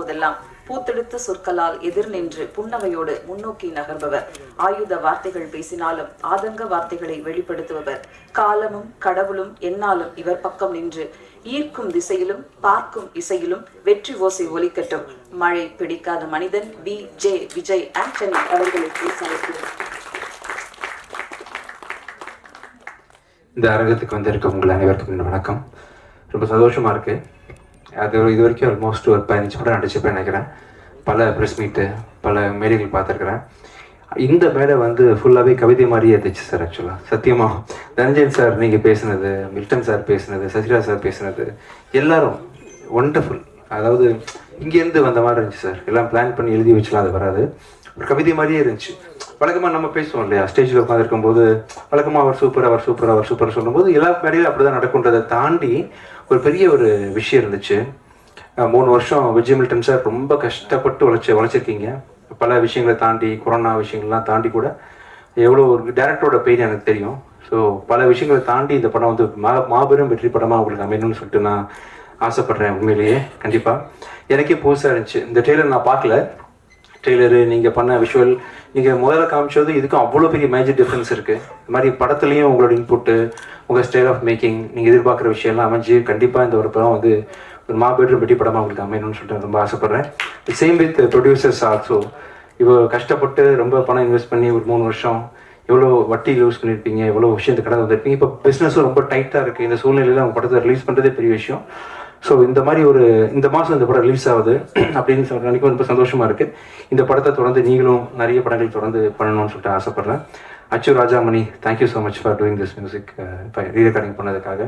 போதெல்லாம் பூத்தெடுத்த சொற்களால் எதிர் நின்று புன்னகையோடு முன்னோக்கி நகர்பவர். ஆயுத வார்த்தைகள் பேசினாலும் ஆதங்க வார்த்தைகளை வெளிப்படுத்துபவர். காலமும் கடவுளும் என்னாலும் இவர் பக்கம் நின்று ஈர்க்கும் திசையிலும் பார்க்கும் இசையிலும் வெற்றி ஓசை ஒலிக்கட்டும். மழை பிடிக்காத மனிதன் வி. ஜே. விஜய் ஆண்டனி அவர்களுக்கு பேச இந்த அரங்கத்துக்கு வந்திருக்க உங்கள் அனைவருக்கும் வணக்கம். ரொம்ப சந்தோஷமா இருக்கு. அது ஒரு இது வரைக்கும் ஆல்மோஸ்ட் ஒரு பதினஞ்சு படம் நடிச்சிருப்பேன் நினைக்கிறேன். பல ப்ரெஸ் மீட்டு பல மேடைகள் பார்த்துருக்குறேன். இந்த மேடை வந்து ஃபுல்லாகவே கவிதை மாதிரியே இருந்துச்சு சார் ஆக்சுவலாக சத்தியமாக தனஞ்சயன் சார் நீங்கள் பேசுனது மில்டன் சார் பேசுனது சசிரா சார் பேசுனது எல்லாரும் ஒண்டர்ஃபுல் அதாவது இங்கேருந்து வந்த மாதிரி இருந்துச்சு சார் எல்லாம் பிளான் பண்ணி எழுதி வச்சுலாம் அது வராது. ஒரு கவிதை மாதிரியே இருந்துச்சு. வழக்கமாக நம்ம பேசுவோம் இல்லையா? ஸ்டேஜில் உட்காந்துருக்கும் போது வழக்கமாக அவர் சூப்பர் அவர் சூப்பர் அவர் சூப்பர் சொல்லும்போது எல்லா மேடையிலும் அப்படி தான் நடக்குன்றதை தாண்டி ஒரு பெரிய ஒரு விஷயம் இருந்துச்சு. மூணு வருஷம் விஜய் மில்டன் சார் ரொம்ப கஷ்டப்பட்டு உழைச்சி உழைச்சிருக்கீங்க. பல விஷயங்களை தாண்டி கொரோனா விஷயங்கள்லாம் தாண்டி கூட எவ்வளோ ஒரு டேரக்டரோட பெயின் எனக்கு தெரியும். ஸோ பல விஷயங்களை தாண்டி இந்த படம் வந்து மா மாபெரும் வெற்றி படமாக உங்களுக்கு அமையணும்னு சொல்லிட்டு நான் ஆசைப்பட்றேன் உண்மையிலேயே கண்டிப்பாக எனக்கே புதுசாக இருந்துச்சு. இந்த ட்ரெய்லர் நான் பார்க்கல. ட்ரெய்லரு நீங்கள் பண்ண விஷுவல் நீங்கள் முதல்ல காமிச்சது இதுக்கும் அவ்வளோ பெரிய மேஜர் டிஃப்ரென்ஸ் இருக்குது இந்த மாதிரி படத்துலையும் உங்களோட இன்புட்டு உங்கள் ஸ்டைல் ஆஃப் மேக்கிங் நீங்கள் எதிர்பார்க்குற விஷயம்லாம் அமைஞ்சு கண்டிப்பாக இந்த ஒரு படம் வந்து ஒரு மாபெரும் வெட்டி படமாக உங்களுக்கு அமையணும்னு சொல்லிட்டு ரொம்ப ஆசைப்பட்றேன். சேம் வித் ப்ரொடியூசர்ஸ் ஆல்சோ இவ்வளோ கஷ்டப்பட்டு ரொம்ப பணம் இன்வெஸ்ட் பண்ணி ஒரு மூணு வருஷம் எவ்வளோ வட்டி யூஸ் பண்ணியிருப்பீங்க எவ்வளோ விஷயத்தை கடந்து வந்திருப்பீங்க. இப்போ பிஸ்னஸும் ரொம்ப டைட்டாக இருக்குது இந்த சூழ்நிலையில் அவங்க படத்தை ரிலீஸ் பண்ணுறதே பெரிய விஷயம். ஸோ இந்த மாதிரி ஒரு இந்த மாதம் இந்த படம் ரிலீஸ் ஆகுது. அப்படின்னு சொல்ற அன்னைக்கு ரொம்ப சந்தோஷமாக இருக்குது இந்த படத்தை தொடர்ந்து நீங்களும் நிறைய படங்கள் தொடர்ந்து பண்ணணும்னு சொல்லிட்டு ஆசைப்பட்றேன். Achu Rajamani thank you so much for doing this music இப்போ ரீரெக்கார்டிங் பண்ணதுக்காக.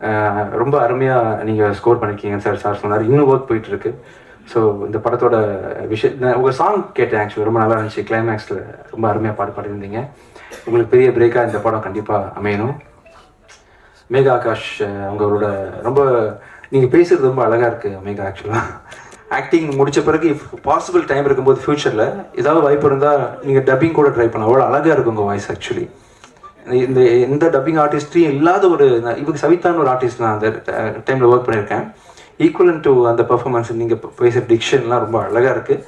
Uh, ரொம்ப அருமையாக நீங்கள் ஸ்கோர் பண்ணியிருக்கீங்க சார். சார் சொன்னார். இன்னும் ஒர்க் போயிட்டு இருக்கு. ஸோ இந்த படத்தோட விஷயம் நான் உங்கள் சாங் கேட்டேன் ஆக்சுவலி ரொம்ப நல்லா இருந்துச்சு. கிளைமேக்ஸில் ரொம்ப அருமையாக பாட்டு பாடியிருந்தீங்க. உங்களுக்கு பெரிய பிரேக்காக இந்த படம் கண்டிப்பாக அமையணும். மேகா ஆகாஷ் அவங்களோட ரொம்ப நீங்கள் பேசுகிறது ரொம்ப அழகாக இருக்குது மேகா ஆக்சுவலாக ஆக்டிங் முடித்த பிறகு இஃப் பாசிபிள் டைம் இருக்கும்போது ஃப்யூச்சரில் ஏதாவது வாய்ப்பு இருந்தால் நீங்கள் டப்பிங் கூட ட்ரை பண்ணலாம். அவ்வளோ அழகாக இருக்கும் உங்கள் வாய்ஸ் ஆக்சுவலி இந்த எந்த டப்பிங் ஆர்டிஸ்ட்டையும் இல்லாத ஒரு இவங்க சவிதான்னு ஒரு ஆர்டிஸ்ட் நான் அந்த டைமில் ஒர்க் பண்ணியிருக்கேன். ஈக்குவலன் டு அந்த பர்ஃபார்மன்ஸ் நீங்கள் பேசுகிற டிக்ஷன்லாம் ரொம்ப அழகாக இருக்குது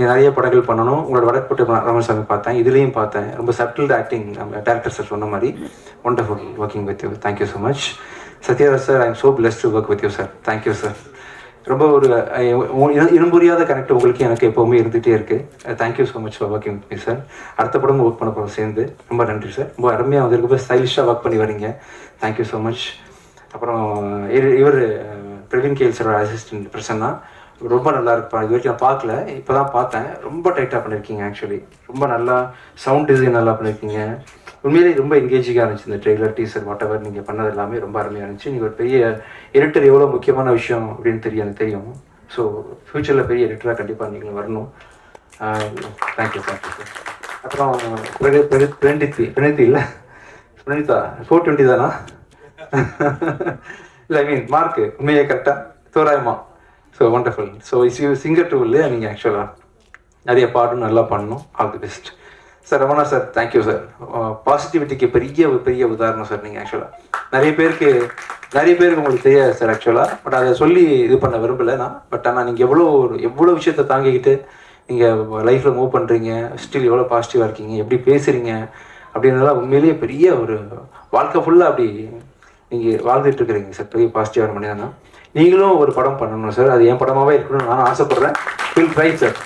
நிறைய படங்கள் பண்ணணும். உங்களோட வடக்கப்பட்டு ராமசாமி பார்த்தேன். இதுலேயும் பார்த்தேன். ரொம்ப சப்டில் ஆக்டிங் நம்ம டேரக்டர் சார் சொன்ன மாதிரி. Wonderful working with you thank you so much Sathyaraj sir I am so pleased to work with you sir thank you sir ரொம்ப ஒரு இனம்புரியாத கனெக்ட் உங்களுக்கு எனக்கு எப்போவுமே இருந்துகிட்டே இருக்குது thank you uh, so much for working with sir அடுத்த படம் ஒர்க் பண்ண போகிறோம் சேர்ந்து. ரொம்ப நன்றி சார் ரொம்ப அருமையாக வந்திருக்கு. ஸ்டைலிஷாக ஒர்க் பண்ணி வரீங்க. தேங்க்யூ ஸோ மச் அப்புறம் இவர் பிரவீன் கேல் சாரோட அசிஸ்டன்ட் பிரசன்னா. ரொம்ப நல்லா இருப்பா இது வரைக்கும் நான் பார்க்கல. இப்போ தான் பார்த்தேன். ரொம்ப டைட்டாக பண்ணியிருக்கீங்க ஆக்சுவலி ரொம்ப நல்லா சவுண்ட் டிசைன் நல்லா பண்ணியிருக்கீங்க உண்மையிலேயே ரொம்ப என்கேஜிங்காக இருந்துச்சு இந்த ட்ரெய்லர் டீசர் வாட் எவர் நீங்கள் பண்ணது எல்லாமே. ரொம்ப அருமையாக இருந்துச்சு. நீங்கள் ஒரு பெரிய எடிட்டர் எவ்வளோ முக்கியமான விஷயம் அப்படின்னு தெரியும் எனக்கு தெரியும். ஸோ ஃப்யூச்சரில் பெரிய எடிட்டராக கண்டிப்பாக நீங்கள் வரணும். தேங்க்யூ தேங்க்யூ சார் அப்புறம் பிரணி- பிரணி- இல்லை? பிரணிதா ஃபோர் டுவெண்ட்டி தானா? இல்லை ஐ மீன் மார்க்கு உண்மையே கரெக்டாக தோராயமாக so wonderful so is you singer too இல்லையா? நீங்கள் ஆக்சுவலாக நிறைய பாட்டும் நல்லா பண்ணணும். All the best sir Ramana sir thank you sir பாசிட்டிவிட்டிக்கு பெரிய ஒரு பெரிய உதாரணம் சார் நீங்கள் ஆக்சுவலாக நிறைய பேருக்கு நிறைய பேருக்கு உங்களுக்கு தெரியாது சார் ஆக்சுவலாக பட் அதை சொல்லி இது பண்ண விரும்பலை நான். பட் ஆனால் நீங்கள் எவ்வளோ ஒரு எவ்வளோ விஷயத்தை தாங்கிக்கிட்டு நீங்கள் லைஃப்பில் மூவ் பண்ணுறீங்க ஸ்டில் எவ்வளோ பாசிட்டிவாக இருக்கீங்க எப்படி பேசுகிறீங்க அப்படின்றதெல்லாம் உண்மையிலேயே பெரிய ஒரு வாழ்க்கை ஃபுல்லாக அப்படி நீங்கள் வாழ்ந்துட்டு இருக்கிறீங்க சார் பெரிய பாசிட்டிவான மனிதனா. நீங்களும் ஒரு படம் பண்ணணும் சார் அது என் படமாகவே இருக்கணும்னு நான் ஆசைப்பட்றேன். ஃபில் ட்ரை சார்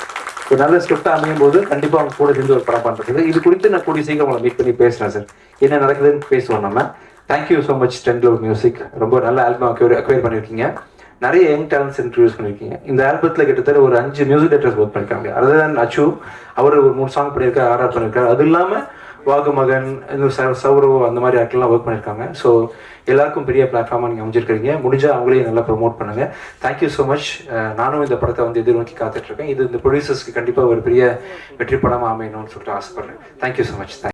ஒரு நல்ல ஸ்கிரிப்டாக அமையும் போது கண்டிப்பாக அவங்க கூட சேர்ந்து ஒரு படம் பண்ணுறது இது குறித்து நான் கூடிய சீக்கிரம் உங்களை மீட் பண்ணி பேசுகிறேன் சார் என்ன நடக்குதுன்னு பேசுவோம் நம்ம. Thank you so much ten love music ரொம்ப நல்ல ஆல்பம் அக்வேர் அக்வைர் பண்ணியிருக்கீங்க. நிறைய யங் டேலண்ட்ஸ் இன்ட்ரடியூஸ் பண்ணியிருக்கீங்க. இந்த ஆல்பத்தில் கிட்டத்தட்ட ஒரு அஞ்சு மியூசிக் டேரக்டர்ஸ் ஒர்க் பண்ணியிருக்காங்க அதுதான் அச்சு அவர் ஒரு மூணு சாங் பண்ணியிருக்காரு ஆர்டர் பண்ணியிருக்காரு அது இல்லாமல் வாகுமகன் இன்னும் சௌரவ் அந்த மாதிரி ஆட்கள்லாம் ஒர்க் பண்ணியிருக்காங்க. ஸோ எல்லாருக்கும் பெரிய பிளாட்ஃபார்மாக நீங்கள் அமைஞ்சிருக்கிறீங்க. முடிஞ்சால் அவங்களையும் நல்லா ப்ரொமோட் பண்ணுங்கள் தேங்க்யூ ஸோ மச் நானும் இந்த படத்தை வந்து எதிர்நோக்கி காத்துட்ருக்கேன் இது இந்த ப்ரொடியூசர்ஸ்க்கு கண்டிப்பாக ஒரு பெரிய வெற்றி படமாக அமையணும்னு சொல்லிட்டு ஆசைப்பட்றேன். Thank you so much thank